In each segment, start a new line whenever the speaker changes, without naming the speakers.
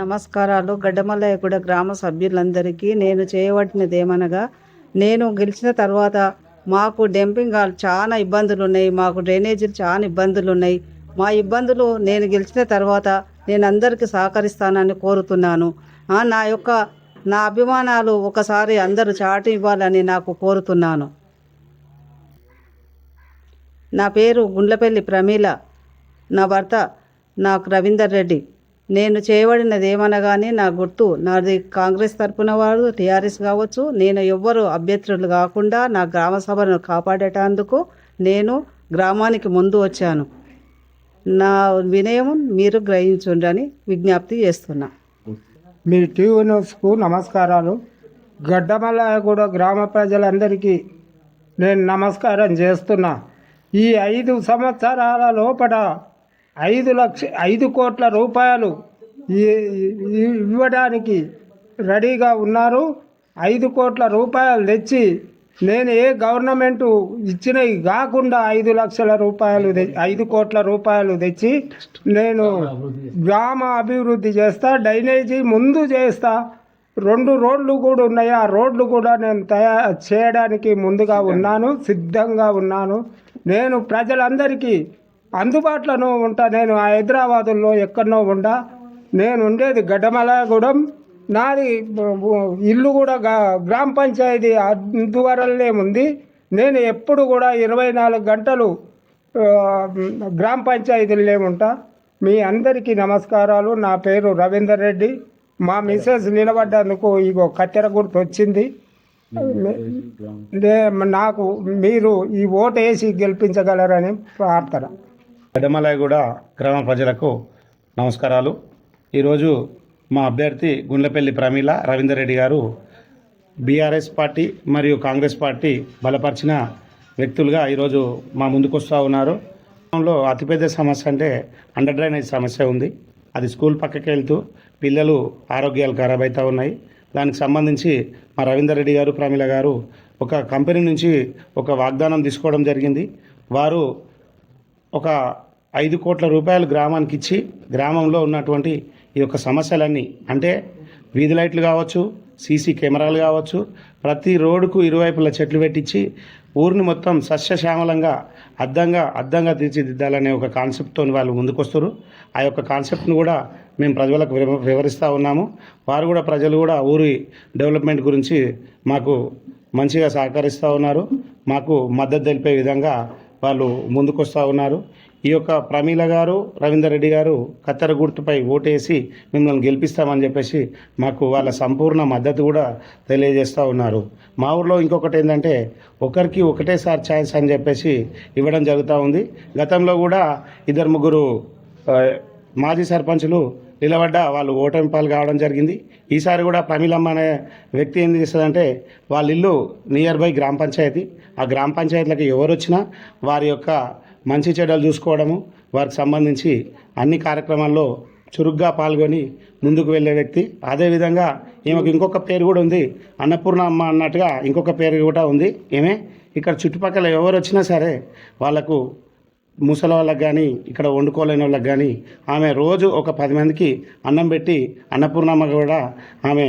నమస్కారాలు. గడ్డమల్లయ్యగూడ గ్రామ సభ్యులందరికీ నేను చేయబట్టినది ఏమనగా నేను గెలిచిన తర్వాత మాకు డెంపింగ్ హాల్ చాలా ఇబ్బందులు ఉన్నాయి మాకు డ్రైనేజీలు చాలా ఇబ్బందులు ఉన్నాయి మా ఇబ్బందులు నేను గెలిచిన తర్వాత నేను అందరికీ సహకరిస్తానని కోరుతున్నాను. నా యొక్క నా అభిమానాలు ఒకసారి అందరూ చాటి ఇవ్వాలని నాకు కోరుతున్నాను. నా పేరు గుండ్లపల్లి ప్రమీల నా భర్త నాకు రవీందర్ రెడ్డి. నేను చేయబడినది ఏమనగానే నా గుర్తు నాది కాంగ్రెస్ తరపున వారు టీఆర్ఎస్ కావచ్చు నేను ఎవ్వరు అభ్యర్థులు కాకుండా నా గ్రామ సభను కాపాడేటందుకు నేను గ్రామానికి ముందు వచ్చాను. నా వినయం మీరు గ్రహించుండని విజ్ఞప్తి చేస్తున్నా.
మీ టీవీ న్యూస్కు నమస్కారాలు. గడ్డమల్లగూడ గ్రామ ప్రజలందరికీ నేను నమస్కారం చేస్తున్నా. ఈ ఐదు సంవత్సరాల లోపల ఐదు లక్ష ఐదు కోట్ల రూపాయలు ఇవ్వడానికి రెడీగా ఉన్నారు. ఐదు కోట్ల రూపాయలు తెచ్చి నేను ఏ గవర్నమెంట్ ఇచ్చినవి కాకుండా ఐదు లక్షల రూపాయలు ఐదు కోట్ల రూపాయలు తెచ్చి నేను గ్రామ అభివృద్ధి చేస్తా డ్రైనేజీ ముందు చేస్తా. రెండు రోడ్లు కూడా ఉన్నాయి. ఆ రోడ్లు కూడా నేను తయారు చేయడానికి ముందుగా ఉన్నాను సిద్ధంగా ఉన్నాను. నేను ప్రజలందరికీ అందుబాటులోనూ ఉంటా. నేను హైదరాబాదులో ఎక్కడనో ఉండా. నేను ఉండేది గడ్డమలగూడెం. నాది ఇల్లు కూడా గ్రామ పంచాయతీ అందువరలే ఉంది. నేను ఎప్పుడు కూడా ఇరవై నాలుగు గంటలు ఆ, గ్రామ పంచాయతీలే ఉంటా. మీ అందరికీ నమస్కారాలు. నా పేరు రవీందర్ రెడ్డి. మా మిసెస్ నిలబడ్డందుకు ఇగో కత్తెర గుర్తు వచ్చింది. నే- నాకు మీరు ఈ ఓటు వేసి గెలిపించగలరని ప్రార్థన.
గడ్డమలగూడ గ్రామ ప్రజలకు నమస్కారాలు. ఈరోజు మా అభ్యర్థి గుండ్లపల్లి ప్రమీల రవీందర్ రెడ్డి గారు బీఆర్ఎస్ పార్టీ మరియు కాంగ్రెస్ పార్టీ బలపరిచిన వ్యక్తులుగా ఈరోజు మా ముందుకు వస్తూ ఉన్నారు. గ్రామంలో అతిపెద్ద సమస్య అంటే అండర్ డ్రైనేజ్ సమస్య ఉంది. అది స్కూల్ పక్కకి వెళ్తూ పిల్లలు ఆరోగ్యాలు ఖరాబ్ అవుతూ ఉన్నాయి. దానికి సంబంధించి మా రవీందర్ రెడ్డి గారు ప్రమీల గారు ఒక కంపెనీ నుంచి ఒక వాగ్దానం తీసుకోవడం జరిగింది. వారు ఒక ఐదు కోట్ల రూపాయలు గ్రామానికి ఇచ్చి గ్రామంలో ఉన్నటువంటి ఈ యొక్క సమస్యలన్నీ అంటే వీధి లైట్లు కావచ్చు సీసీ కెమెరాలు కావచ్చు ప్రతి రోడ్డుకు ఇరువైపులా చెట్లు పెట్టించి ఊరిని మొత్తం సస్యశ్యామలంగా అద్దంగా అద్దంగా తీర్చిదిద్దాలనే ఒక కాన్సెప్ట్తో వాళ్ళు ముందుకొస్తారు ఆ యొక్క కాన్సెప్ట్ను కూడా మేము ప్రజలకు వివరిస్తూ ఉన్నాము. వారు కూడా ప్రజలు కూడా ఊరి డెవలప్మెంట్ గురించి మాకు మంచిగా సహకరిస్తూ ఉన్నారు. మాకు మద్దతు తెలిపే విధంగా వాళ్ళు ముందుకొస్తూ ఉన్నారు. ఈ యొక్క ప్రమీల గారు రవీందర్ రెడ్డి గారు కత్తెర గుర్తుపై ఓటేసి మిమ్మల్ని గెలిపిస్తామని చెప్పేసి మాకు వాళ్ళ సంపూర్ణ మద్దతు కూడా తెలియజేస్తూ ఉన్నారు. మా ఊర్లో ఇంకొకటి ఏంటంటే ఒకరికి ఒకటేసారి ఛాన్స్ అని చెప్పేసి ఇవ్వడం జరుగుతూ ఉంది. గతంలో కూడా ఇద్దరు ముగ్గురు మాజీ సర్పంచులు నిలబడ్డ వాళ్ళు ఓటమి పాలు కావడం జరిగింది. ఈసారి కూడా ప్రమీలమ్మ అనే వ్యక్తి ఏం చేస్తుందంటే వాళ్ళ ఇల్లు నియర్ బై గ్రామ పంచాయతీ. ఆ గ్రామ పంచాయతీలకు ఎవరు వచ్చినా వారి యొక్క మంచి చెడ్డలు చూసుకోవడము వారికి సంబంధించి అన్ని కార్యక్రమాల్లో చురుగ్గా పాల్గొని ముందుకు వెళ్ళే వ్యక్తి. అదేవిధంగా ఈమెకు ఇంకొక పేరు కూడా ఉంది. అన్నపూర్ణ అమ్మ అన్నట్టుగా ఇంకొక పేరు కూడా ఉంది. ఈమె ఇక్కడ చుట్టుపక్కల ఎవరు వచ్చినా సరే వాళ్ళకు ముసలి వాళ్ళకి కానీ ఇక్కడ వండుకోలేని వాళ్ళకి కానీ ఆమె రోజు ఒక పది మందికి అన్నం పెట్టి అన్నపూర్ణమ్మ కూడా ఆమె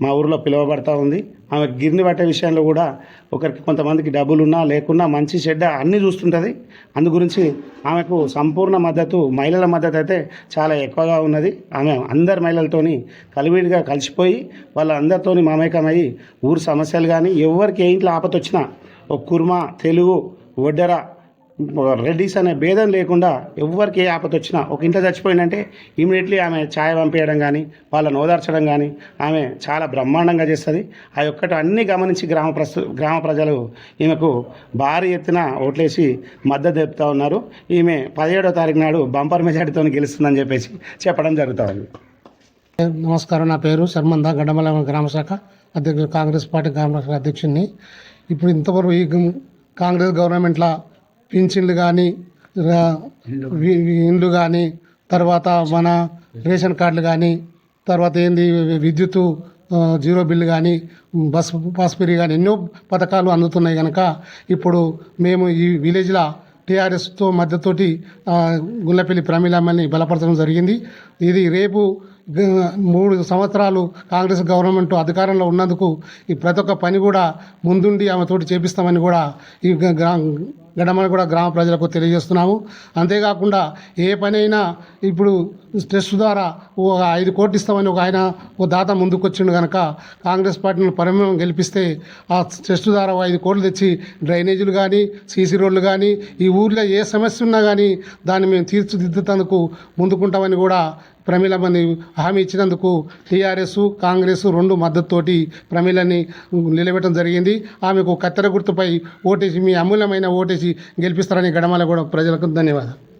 మా ఊరిలో పిలువబడతా ఉంది. ఆమె గిరిని పట్టే విషయంలో కూడా ఒకరికి కొంతమందికి డబ్బులున్నా లేకున్నా మంచి చెడ్డ అన్నీ చూస్తుంటుంది. అందు గురించి ఆమెకు సంపూర్ణ మద్దతు మహిళల మద్దతు అయితే చాలా ఎక్కువగా ఉన్నది. ఆమె అందరి మహిళలతోని కలివిడిగా కలిసిపోయి వాళ్ళందరితోని మమేకమయ్యి ఊరు సమస్యలు కానీ ఎవరికి ఏ ఇంట్లో ఆపత వచ్చినా ఒక కుర్మ తెలుగు ఒడ్డెర రెడ్డిస్ అనే భేదం లేకుండా ఎవరికి ఏ ఆపద వచ్చినా ఒక ఇంట్లో చచ్చిపోయిందంటే ఇమీడియట్లీ ఆమె ఛాయ పంపించడం కానీ వాళ్ళని ఓదార్చడం కానీ ఆమె చాలా బ్రహ్మాండంగా చేస్తుంది. ఆ యొక్కటి అన్నీ గమనించి గ్రామ ప్రస్తు గ్రామ ప్రజలు ఈమెకు భారీ ఎత్తున ఓట్లేసి మద్దతు తెలుపుతా ఉన్నారు. ఈమె పదిహేడో తారీఖు నాడు బంపర్ మెజార్టీతో గెలుస్తుందని చెప్పేసి చెప్పడం జరుగుతుంది.
నమస్కారం. నా పేరు శర్మంద గడ్డమల గ్రామ శాఖ అధ్యక్షుడు కాంగ్రెస్ పార్టీ గ్రామ శాఖ అధ్యక్షుడిని. ఇప్పుడు ఇంతవరకు ఈ కాంగ్రెస్ గవర్నమెంట్లో పింఛన్లు కానీ ఇండ్లు. కానీ తర్వాత మన రేషన్ కార్డులు కానీ తర్వాత ఏంది విద్యుత్ జీరో బిల్లు కానీ బస్ పాస్ ఫ్రీ కానీ ఎన్నో పథకాలు అందుతున్నాయి కనుక ఇప్పుడు మేము ఈ విలేజ్లో టీఆర్ఎస్తో మద్దతుతోటి గుల్లపల్లి ప్రమీలమ్మని బలపరచడం జరిగింది. ఇది రేపు మూడు సంవత్సరాలు కాంగ్రెస్ గవర్నమెంట్ అధికారంలో ఉన్నందుకు ఈ ప్రతి ఒక్క పని కూడా ముందుండి ఆమెతోటి చేపిస్తామని కూడా ఈ గడమని కూడా గ్రామ ప్రజలకు తెలియజేస్తున్నాము. అంతేకాకుండా ఏ పనైనా ఇప్పుడు స్ట్రెస్ ద్వారా ఓ ఐదు కోట్లు ఇస్తామని ఒక ఆయన ఓ దాత ముందుకొచ్చిండు కనుక కాంగ్రెస్ పార్టీని పరిమాణం గెలిపిస్తే ఆ స్ట్రెస్ ద్వారా ఓ ఐదు కోట్లు తెచ్చి డ్రైనేజీలు కానీ సీసీ రోడ్లు కానీ ఈ ఊర్లో ఏ సమస్య ఉన్నా కానీ దాన్ని మేము తీర్చిదిద్దుతందుకు ముందుకుంటామని కూడా ప్రమీలమని హామీ ఇచ్చినందుకు టీఆర్ఎస్ కాంగ్రెస్ రెండు మద్దతుతోటి ప్రమీలని నిలబెట్టడం జరిగింది. ఆమెకు కత్తెర గుర్తుపై ఓటేసి మీ అమూల్యమైన ఓటేసి గెలిపిస్తారని గడమల కూడా ప్రజలకు ధన్యవాదాలు.